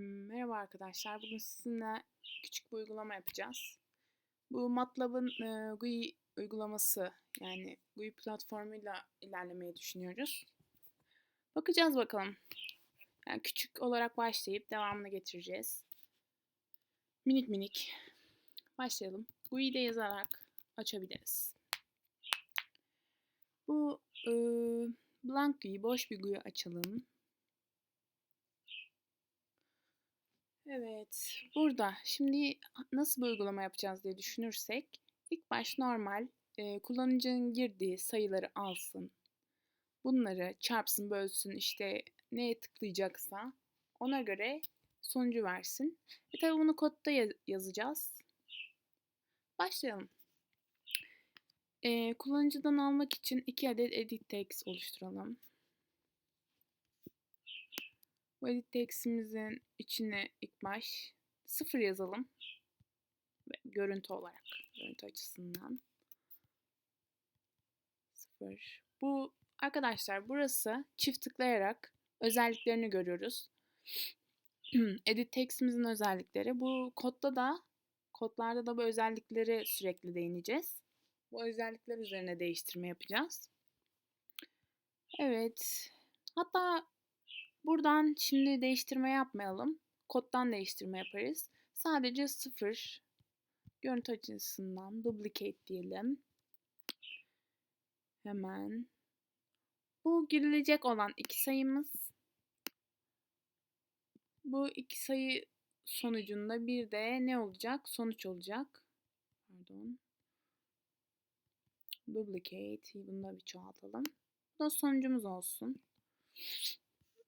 Hmm, Merhaba arkadaşlar. Bugün sizinle küçük bir uygulama yapacağız. Bu MATLAB'ın e, GUI uygulaması yani GUI platformuyla ilerlemeyi düşünüyoruz. Bakacağız bakalım. Yani küçük olarak başlayıp devamını getireceğiz. Minik minik. Başlayalım. GUI'de yazarak açabiliriz. Bu e, blank GUI, boş bir GUI açalım. Evet, burada şimdi nasıl bir uygulama yapacağız diye düşünürsek ilk baş normal e, kullanıcının girdiği sayıları alsın. Bunları çarpsın, bölsün işte neye tıklayacaksa ona göre sonucu versin. E tabi bunu kodda ya- yazacağız. Başlayalım. E, kullanıcıdan almak için iki adet edit text oluşturalım. Bu edit text'imizin içine ilk baş sıfır yazalım. Ve görüntü olarak, görüntü açısından. Sıfır. Bu arkadaşlar burası çift tıklayarak özelliklerini görüyoruz. edit text'imizin özellikleri. Bu kodda da kodlarda da bu özellikleri sürekli değineceğiz. Bu özellikler üzerine değiştirme yapacağız. Evet. Hatta Buradan şimdi değiştirme yapmayalım. Koddan değiştirme yaparız. Sadece sıfır görüntü açısından duplicate diyelim. Hemen. Bu girilecek olan iki sayımız. Bu iki sayı sonucunda bir de ne olacak? Sonuç olacak. Pardon. Duplicate. Bunu da bir çoğaltalım. Bu da sonucumuz olsun.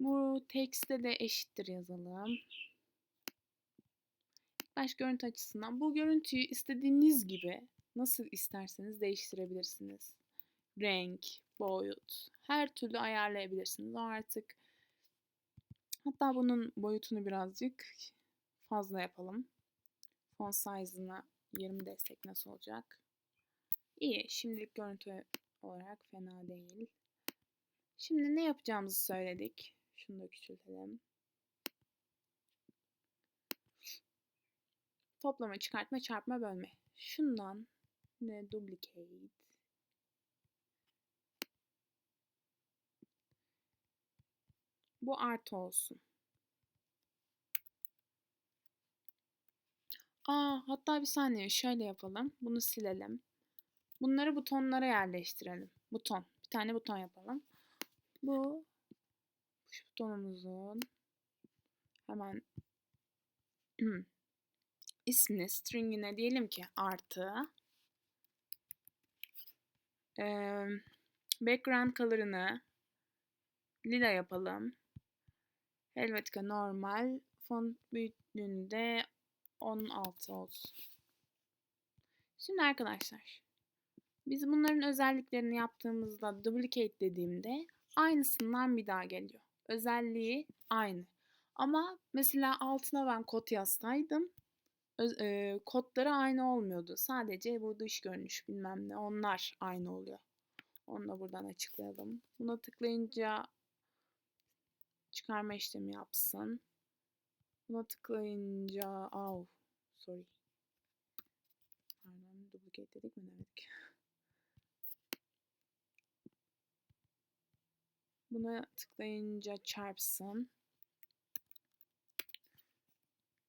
Bu tekste de eşittir yazalım. Baş görüntü açısından bu görüntüyü istediğiniz gibi nasıl isterseniz değiştirebilirsiniz. Renk, boyut, her türlü ayarlayabilirsiniz. O artık hatta bunun boyutunu birazcık fazla yapalım. Font size'ına 20 destek nasıl olacak? İyi. Şimdilik görüntü olarak fena değil. Şimdi ne yapacağımızı söyledik. Şunu da küçültelim. Toplama, çıkartma, çarpma, bölme. Şundan ne duplicate. Bu artı olsun. Aa, hatta bir saniye şöyle yapalım. Bunu silelim. Bunları butonlara yerleştirelim. Buton. Bir tane buton yapalım. Bu push butonumuzun hemen ismini stringine diyelim ki artı ee, background color'ını lila yapalım. Helvetica normal font büyüklüğünü de 16 olsun. Şimdi arkadaşlar biz bunların özelliklerini yaptığımızda duplicate dediğimde aynısından bir daha geliyor. Özelliği aynı. Ama mesela altına ben kod yazsaydım e, kodları aynı olmuyordu. Sadece bu dış görünüş bilmem ne onlar aynı oluyor. Onu da buradan açıklayalım. Buna tıklayınca çıkarma işlemi yapsın. Buna tıklayınca au sorry. Pardon duplicate dedik mi demedik. Buna tıklayınca çarpsın.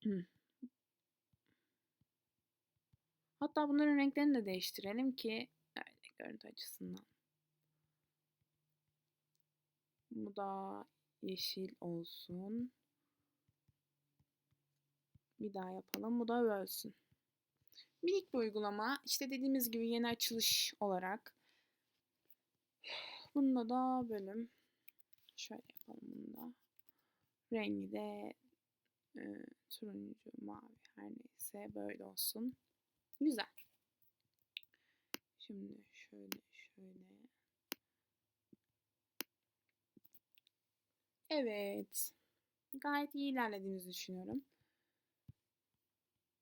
Hatta bunların renklerini de değiştirelim ki öyle görüntü açısından. Bu da yeşil olsun. Bir daha yapalım. Bu da bölsün. Minik bir uygulama. İşte dediğimiz gibi yeni açılış olarak. Bunda da bölüm. Şöyle yapalım bunu da. Rengi de e, turuncu, mavi her neyse böyle olsun. Güzel. Şimdi şöyle şöyle. Evet. Gayet iyi ilerlediğimizi düşünüyorum.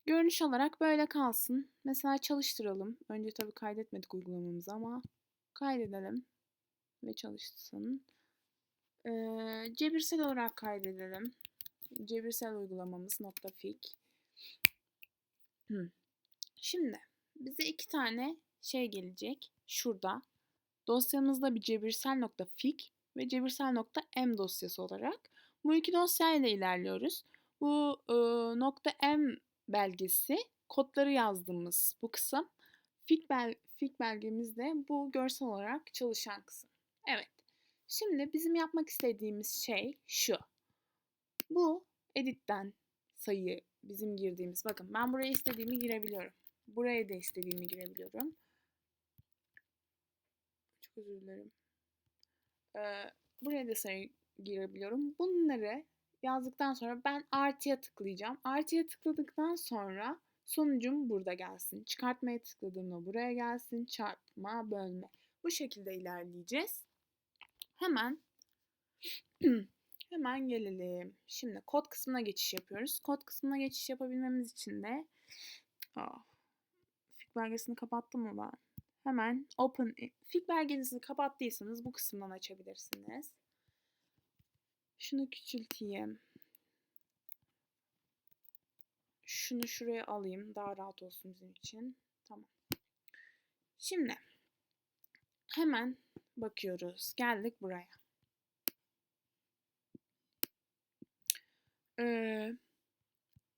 Görünüş olarak böyle kalsın. Mesela çalıştıralım. Önce tabii kaydetmedik uygulamamızı ama kaydedelim ve çalışsın. Ee, cebirsel olarak kaydedelim. cebirsel uygulamamız nokta. Hı. Şimdi bize iki tane şey gelecek. Şurada dosyamızda bir cebirsel nokta fig ve cebirsel nokta m dosyası olarak. Bu iki dosyayla ilerliyoruz. Bu e, nokta m belgesi kodları yazdığımız bu kısım. Fig, bel, fig belgemizde bu görsel olarak çalışan kısım. Evet. Şimdi bizim yapmak istediğimiz şey şu. Bu editten sayı bizim girdiğimiz. Bakın ben buraya istediğimi girebiliyorum. Buraya da istediğimi girebiliyorum. Çok özür dilerim. Ee, buraya da sayı girebiliyorum. Bunları yazdıktan sonra ben artıya tıklayacağım. Artıya tıkladıktan sonra sonucum burada gelsin. Çıkartmaya tıkladığımda buraya gelsin. Çarpma, bölme. Bu şekilde ilerleyeceğiz. Hemen hemen gelelim. Şimdi kod kısmına geçiş yapıyoruz. Kod kısmına geçiş yapabilmemiz için de oh, fig belgesini kapattım mı ben? Hemen open fig belgenizi kapattıysanız bu kısımdan açabilirsiniz. Şunu küçülteyim. Şunu şuraya alayım. Daha rahat olsun bizim için. Tamam. Şimdi hemen bakıyoruz. Geldik buraya. Ee,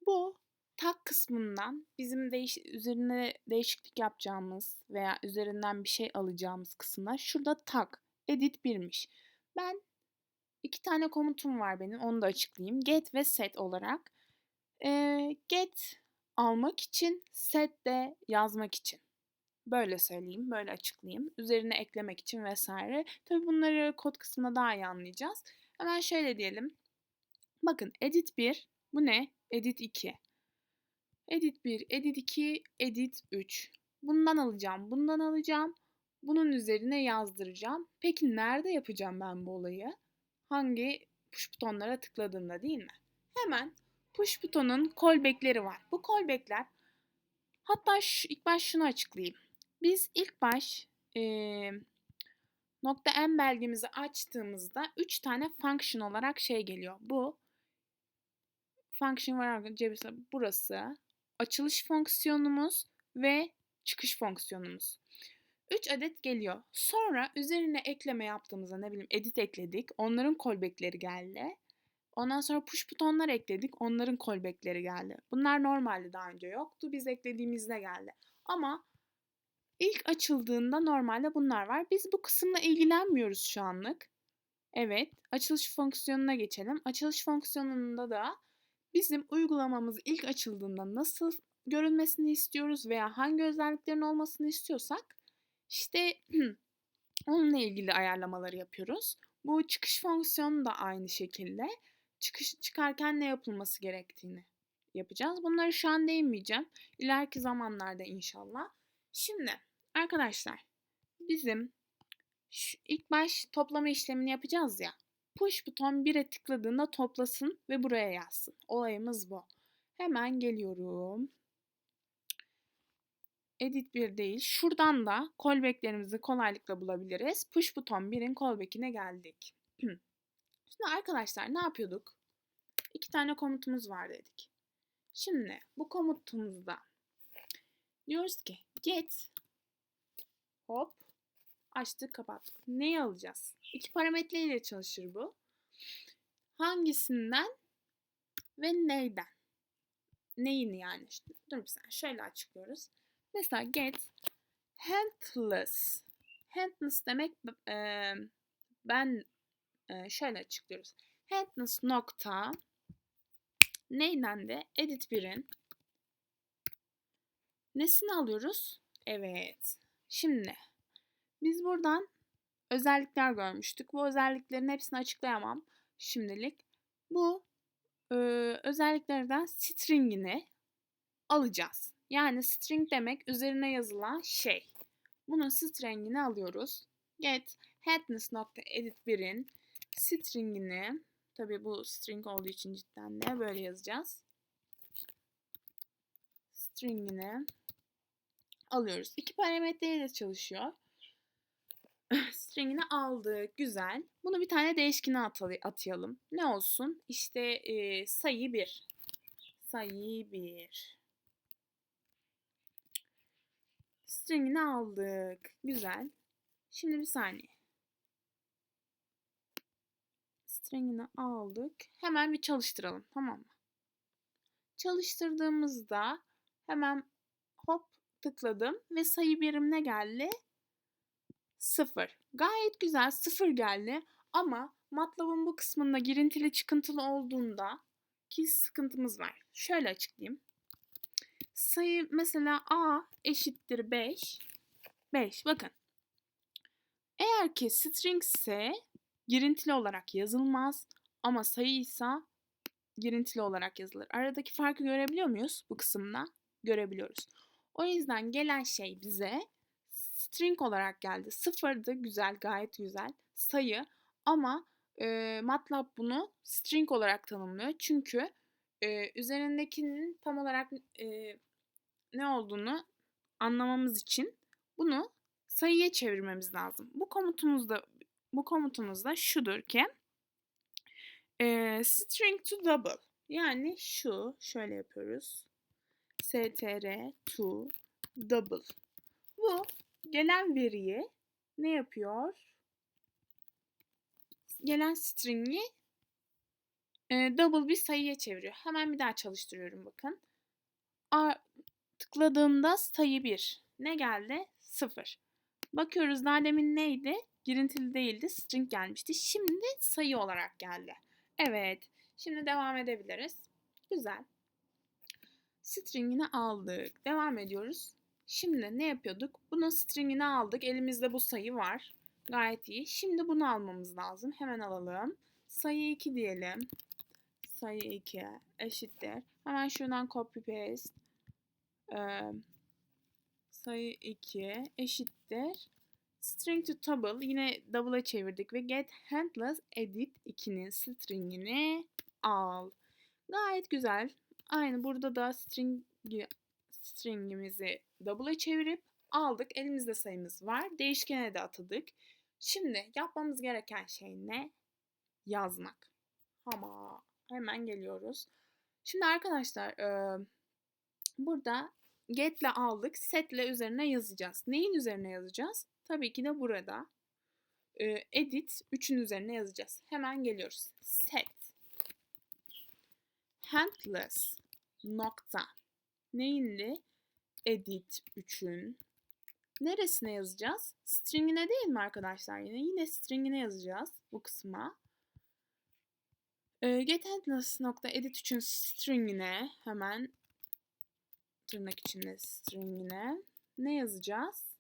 bu tak kısmından bizim değiş üzerine değişiklik yapacağımız veya üzerinden bir şey alacağımız kısımlar şurada tak edit birmiş. Ben iki tane komutum var benim onu da açıklayayım. Get ve set olarak. Ee, get almak için set de yazmak için. Böyle söyleyeyim, böyle açıklayayım. Üzerine eklemek için vesaire. Tabii bunları kod kısmında daha iyi anlayacağız. Hemen şöyle diyelim. Bakın edit 1, bu ne? Edit 2. Edit 1, edit 2, edit 3. Bundan alacağım, bundan alacağım. Bunun üzerine yazdıracağım. Peki nerede yapacağım ben bu olayı? Hangi push butonlara tıkladığımda değil mi? Hemen push butonun callback'leri var. Bu callback'ler hatta şu, ilk baş şunu açıklayayım. Biz ilk baş e, nokta m belgemizi açtığımızda 3 tane function olarak şey geliyor. Bu function var arkadaşlar burası açılış fonksiyonumuz ve çıkış fonksiyonumuz. 3 adet geliyor. Sonra üzerine ekleme yaptığımızda ne bileyim edit ekledik. Onların callback'leri geldi. Ondan sonra push butonlar ekledik. Onların callback'leri geldi. Bunlar normalde daha önce yoktu. Biz eklediğimizde geldi. Ama ilk açıldığında normalde bunlar var. Biz bu kısımla ilgilenmiyoruz şu anlık. Evet, açılış fonksiyonuna geçelim. Açılış fonksiyonunda da bizim uygulamamız ilk açıldığında nasıl görünmesini istiyoruz veya hangi özelliklerin olmasını istiyorsak işte onunla ilgili ayarlamaları yapıyoruz. Bu çıkış fonksiyonu da aynı şekilde çıkış çıkarken ne yapılması gerektiğini yapacağız. Bunları şu an değinmeyeceğim. İleriki zamanlarda inşallah. Şimdi arkadaşlar bizim şu ilk baş toplama işlemini yapacağız ya. Push buton 1'e tıkladığında toplasın ve buraya yazsın. Olayımız bu. Hemen geliyorum. Edit 1 değil. Şuradan da callback'lerimizi kolaylıkla bulabiliriz. Push buton 1'in callback'ine geldik. Şimdi arkadaşlar ne yapıyorduk? İki tane komutumuz var dedik. Şimdi bu komutumuzda diyoruz ki get hop açtık kapattık. Neyi alacağız? İki parametre ile çalışır bu. Hangisinden ve neyden? Neyini yani? İşte, dur bir saniye şöyle açıklıyoruz. Mesela get handless. Handless demek e, ben e, şöyle açıklıyoruz. Handless nokta neyden de edit 1'in nesini alıyoruz? Evet. Şimdi biz buradan özellikler görmüştük. Bu özelliklerin hepsini açıklayamam şimdilik. Bu e, özelliklerden stringini alacağız. Yani string demek üzerine yazılan şey. Bunun stringini alıyoruz. Get headness.edit 1'in stringini tabi bu string olduğu için cidden de böyle yazacağız. Stringini alıyoruz. İki parametreyle çalışıyor. Stringini aldık. Güzel. Bunu bir tane değişkene atalı- atayalım. Ne olsun? İşte e, sayı 1. Sayı 1. Stringini aldık. Güzel. Şimdi bir saniye. Stringini aldık. Hemen bir çalıştıralım. Tamam mı? Çalıştırdığımızda hemen tıkladım ve sayı birim ne geldi? 0. Gayet güzel 0 geldi ama MATLAB'ın bu kısmında girintili çıkıntılı olduğunda ki sıkıntımız var. Şöyle açıklayayım. Sayı mesela A eşittir 5. 5 bakın. Eğer ki string ise girintili olarak yazılmaz ama sayı ise girintili olarak yazılır. Aradaki farkı görebiliyor muyuz bu kısımda? Görebiliyoruz. O yüzden gelen şey bize string olarak geldi. Sıfırdı güzel gayet güzel sayı ama e, MATLAB bunu string olarak tanımlıyor. Çünkü e, üzerindekinin tam olarak e, ne olduğunu anlamamız için bunu sayıya çevirmemiz lazım. Bu komutumuz da bu komutumuz da şudur ki e, string to double yani şu şöyle yapıyoruz str to double bu gelen veriyi ne yapıyor? Gelen string'i e, double bir sayıya çeviriyor. Hemen bir daha çalıştırıyorum bakın. A, tıkladığımda sayı 1. Ne geldi? 0. Bakıyoruz daha demin neydi? Girintili değildi. String gelmişti. Şimdi sayı olarak geldi. Evet. Şimdi devam edebiliriz. Güzel. String'ini aldık. Devam ediyoruz. Şimdi ne yapıyorduk? Bunun stringini aldık. Elimizde bu sayı var. Gayet iyi. Şimdi bunu almamız lazım. Hemen alalım. Sayı 2 diyelim. Sayı 2 eşittir. Hemen şuradan copy paste. Ee, sayı 2 eşittir. String to double yine double'a çevirdik ve get handless edit 2'nin stringini al. Gayet güzel. Aynı burada da string stringimizi double'a çevirip aldık. Elimizde sayımız var. Değişkene de atadık. Şimdi yapmamız gereken şey ne? Yazmak. Ama hemen geliyoruz. Şimdi arkadaşlar e, burada get'le aldık. Set'le üzerine yazacağız. Neyin üzerine yazacağız? Tabii ki de burada. E, edit 3'ün üzerine yazacağız. Hemen geliyoruz. Set handless nokta neyindi? Edit 3'ün neresine yazacağız? String'ine değil mi arkadaşlar? Yine yine string'ine yazacağız bu kısma. Ee, get handless nokta edit 3'ün string'ine hemen tırnak içinde string'ine ne yazacağız?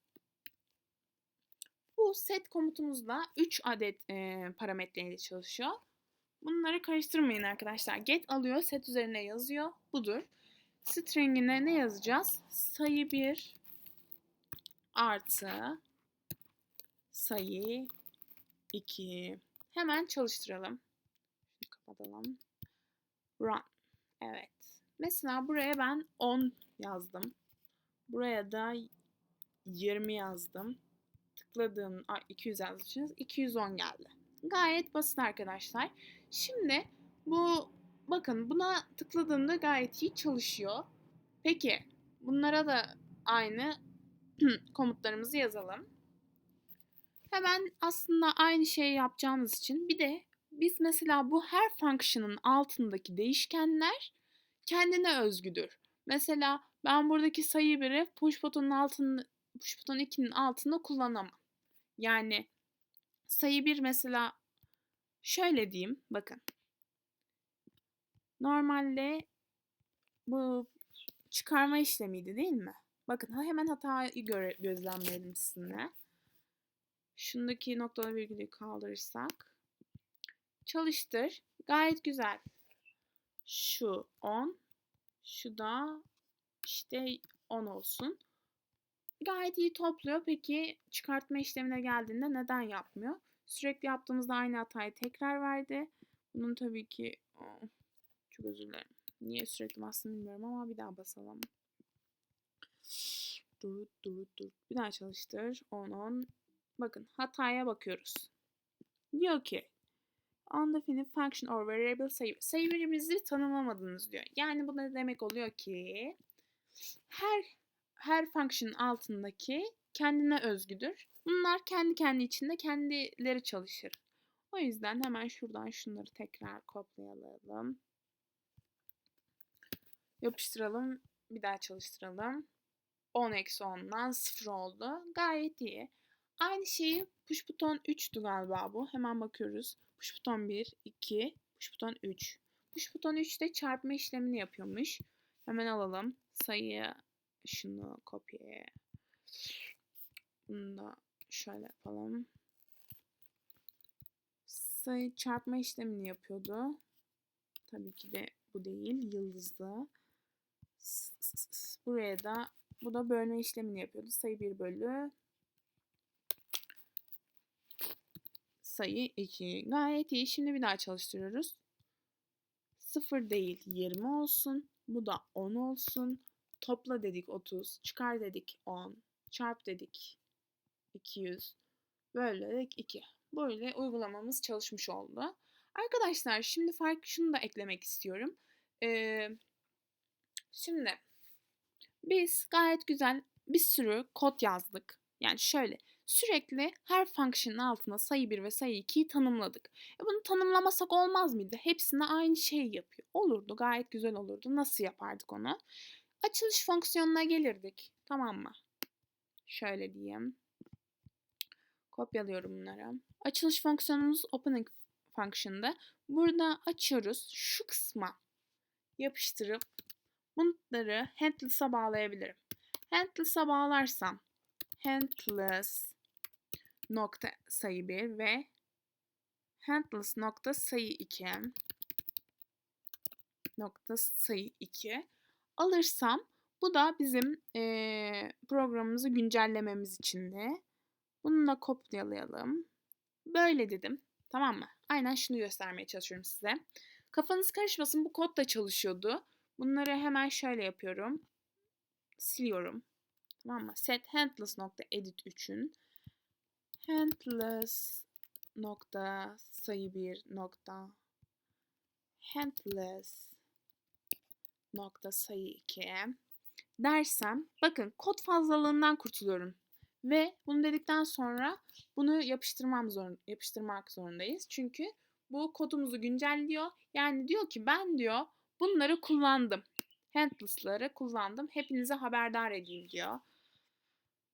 Bu set komutumuzda 3 adet e, parametreyle çalışıyor. Bunları karıştırmayın arkadaşlar. Get alıyor, set üzerine yazıyor. Budur. String'ine ne yazacağız? Sayı 1 artı sayı 2. Hemen çalıştıralım. Şunu kapatalım. Run. Evet. Mesela buraya ben 10 yazdım. Buraya da 20 yazdım. Tıkladığım 200 yazmışsınız. 210 geldi. Gayet basit arkadaşlar. Şimdi bu bakın buna tıkladığımda gayet iyi çalışıyor. Peki bunlara da aynı komutlarımızı yazalım. Hemen aslında aynı şeyi yapacağımız için bir de biz mesela bu her function'ın altındaki değişkenler kendine özgüdür. Mesela ben buradaki sayı biri push butonun altında push buton 2'nin altında kullanamam. Yani sayı 1 mesela şöyle diyeyim bakın. Normalde bu çıkarma işlemiydi değil mi? Bakın hemen hatayı göre, gözlemleyelim sizinle. Şundaki noktalı virgülü kaldırırsak. Çalıştır. Gayet güzel. Şu 10. Şu da işte 10 olsun. Gayet iyi topluyor. Peki çıkartma işlemine geldiğinde neden yapmıyor? Sürekli yaptığımızda aynı hatayı tekrar verdi. Bunun tabii ki oh, çok özür dilerim. Niye sürekli bastım bilmiyorum ama bir daha basalım. Dur dur dur. Bir daha çalıştır. 10 10 Bakın hataya bakıyoruz. Diyor ki undefined function or variable. Sayı birimimizi tanımlamadınız diyor. Yani bu ne demek oluyor ki her her function altındaki kendine özgüdür. Bunlar kendi kendi içinde kendileri çalışır. O yüzden hemen şuradan şunları tekrar kopyalayalım. Yapıştıralım. Bir daha çalıştıralım. 10 eksi 10'dan 0 oldu. Gayet iyi. Aynı şeyi push buton 3'tü galiba bu. Hemen bakıyoruz. Push buton 1, 2, push buton 3. Push buton 3 de çarpma işlemini yapıyormuş. Hemen alalım. Sayı şunu kopya. Bunu da şöyle yapalım. Sayı çarpma işlemini yapıyordu. Tabii ki de bu değil. Yıldızlı. Buraya da bu da bölme işlemini yapıyordu. Sayı 1 bölü sayı 2. Gayet iyi. Şimdi bir daha çalıştırıyoruz. 0 değil 20 olsun. Bu da 10 olsun. Topla dedik 30. Çıkar dedik 10. Çarp dedik 200. Böyle dedik 2. Böyle uygulamamız çalışmış oldu. Arkadaşlar şimdi fark şunu da eklemek istiyorum. Ee, şimdi biz gayet güzel bir sürü kod yazdık. Yani şöyle sürekli her function'ın altına sayı 1 ve sayı 2'yi tanımladık. E bunu tanımlamasak olmaz mıydı? Hepsine aynı şeyi yapıyor. Olurdu gayet güzel olurdu. Nasıl yapardık onu? Açılış fonksiyonuna gelirdik. Tamam mı? Şöyle diyeyim. Kopyalıyorum bunları. Açılış fonksiyonumuz opening function'da. Burada açıyoruz. Şu kısma yapıştırıp bunları handless'a bağlayabilirim. Handless'a bağlarsam handless nokta sayı 1 ve handless nokta sayı 2 nokta sayı 2 alırsam bu da bizim e, programımızı güncellememiz için de. Bunu da kopyalayalım. Böyle dedim. Tamam mı? Aynen şunu göstermeye çalışıyorum size. Kafanız karışmasın. Bu kod da çalışıyordu. Bunları hemen şöyle yapıyorum. Siliyorum. Tamam mı? Set handless nokta edit 3'ün handless nokta sayı 1 nokta handless nokta sayı 2 dersem bakın kod fazlalığından kurtuluyorum. Ve bunu dedikten sonra bunu yapıştırmam zorun, yapıştırmak zorundayız. Çünkü bu kodumuzu güncelliyor. Yani diyor ki ben diyor bunları kullandım. Handless'ları kullandım. Hepinize haberdar edeyim diyor.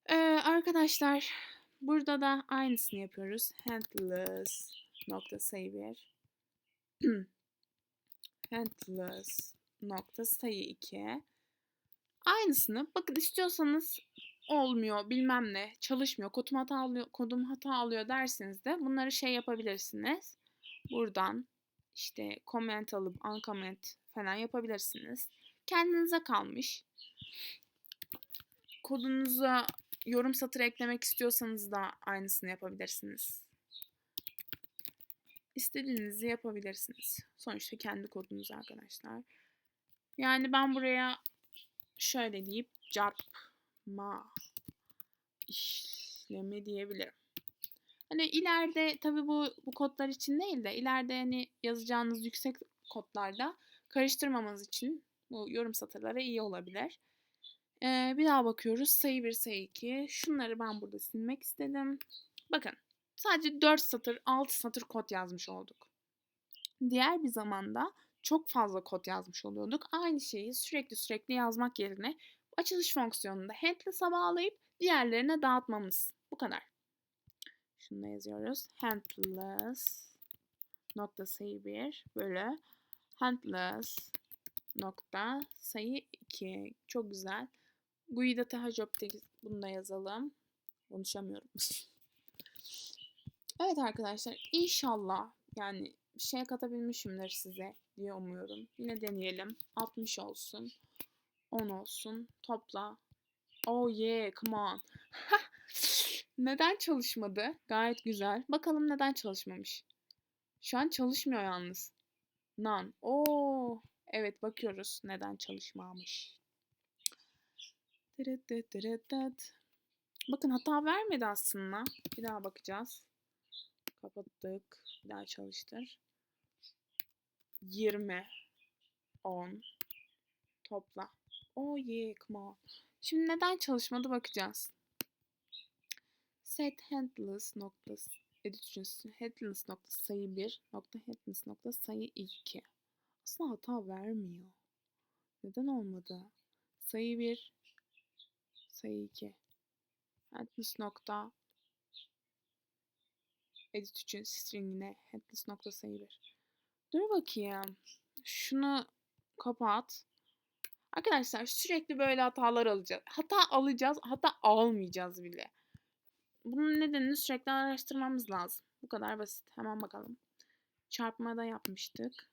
Ee, arkadaşlar burada da aynısını yapıyoruz. Handless nokta sayı 1 handless nokta sayı 2 aynısını bakın istiyorsanız olmuyor bilmem ne çalışmıyor kodum hata alıyor kodum hata alıyor derseniz de bunları şey yapabilirsiniz. Buradan işte comment alıp uncomment falan yapabilirsiniz. Kendinize kalmış. Kodunuza yorum satırı eklemek istiyorsanız da aynısını yapabilirsiniz. İstediğinizi yapabilirsiniz. Sonuçta kendi kodunuz arkadaşlar. Yani ben buraya şöyle deyip çarpma işlemi diyebilirim. Hani ileride tabii bu bu kodlar için değil de ileride hani yazacağınız yüksek kodlarda karıştırmamanız için bu yorum satırları iyi olabilir. Ee, bir daha bakıyoruz. Sayı 1, sayı 2. Şunları ben burada silmek istedim. Bakın sadece 4 satır, 6 satır kod yazmış olduk. Diğer bir zamanda çok fazla kod yazmış oluyorduk. Aynı şeyi sürekli sürekli yazmak yerine açılış fonksiyonunda handless'a bağlayıp diğerlerine dağıtmamız. Bu kadar. Şunu da yazıyoruz. Handless nokta sayı 1 bölü handless nokta sayı 2. Çok güzel. GUI'da THJob'da bunu da yazalım. Konuşamıyorum. evet arkadaşlar inşallah yani bir şey katabilmişimdir size diye umuyorum. Yine deneyelim. 60 olsun. 10 olsun. Topla. Oh yeah, come on. neden çalışmadı? Gayet güzel. Bakalım neden çalışmamış. Şu an çalışmıyor yalnız. None. Oo, evet bakıyoruz neden çalışmamış. Bakın hata vermedi aslında. Bir daha bakacağız. Kapattık. Bir daha çalıştır. 20 10 topla. Oh yeah, come on. Şimdi neden çalışmadı bakacağız. Set headless noktası edit üçüncüsü headless nokta sayı 1 nokta headless nokta sayı 2. Aslında hata vermiyor. Neden olmadı? Sayı 1 sayı 2 headless nokta edit için stringine headless nokta sayı 1. Dur bakayım. Şunu kapat. Arkadaşlar sürekli böyle hatalar alacağız. Hata alacağız, hata almayacağız bile. Bunun nedenini sürekli araştırmamız lazım. Bu kadar basit. Hemen bakalım. Çarpmada yapmıştık.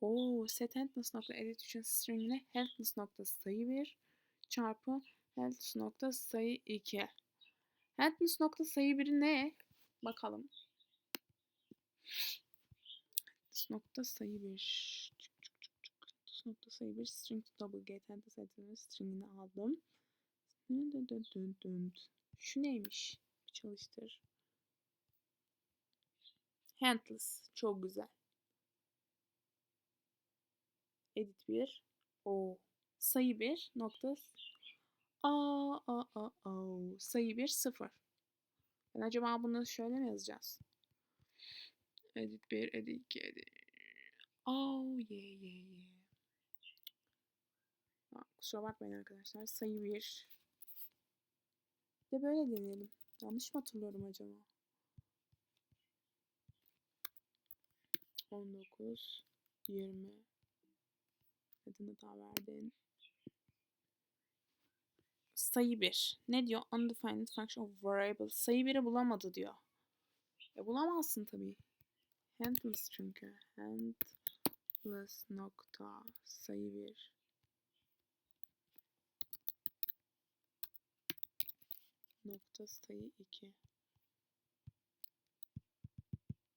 Oo, set headless nokta edit için stringine headless nokta sayı 1 çarpı headless nokta sayı 2. Headless nokta sayı 1 ne? Bakalım. Headless nokta sayı 1. Headless nokta sayı 1 string double get headless headless stringini aldım. Şu neymiş? Bir çalıştır. Handless. Çok güzel. Edit 1. O. Sayı 1 nokta. Aa, aa, aa, aa. Sayı 1 0. Ben acaba bunu şöyle mi yazacağız? Edit 1, edit 2, edit. Oh yeah yeah yeah. Kusura bakmayın arkadaşlar. Sayı 1. Bir de böyle deneyelim. Yanlış mı hatırlıyorum acaba? 19 20 Neden hata verdin? Sayı 1. Ne diyor? Undefined function of variable. Sayı 1'i bulamadı diyor. E bulamazsın tabii. Handless çünkü. Handless nokta sayı 1. Nokta sayı 2.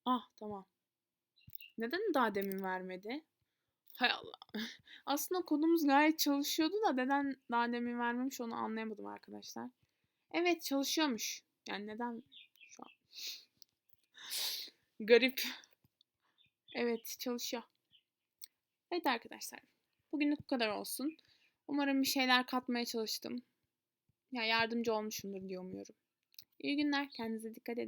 Ah tamam. Neden daha demin vermedi? Hay Allah. Aslında kodumuz gayet çalışıyordu da neden daha demin vermemiş onu anlayamadım arkadaşlar. Evet çalışıyormuş. Yani neden şu an? Garip. Evet çalışıyor. Evet arkadaşlar. Bugünlük bu kadar olsun. Umarım bir şeyler katmaya çalıştım. Ya yardımcı olmuşumdur diye umuyorum. İyi günler. Kendinize dikkat edin.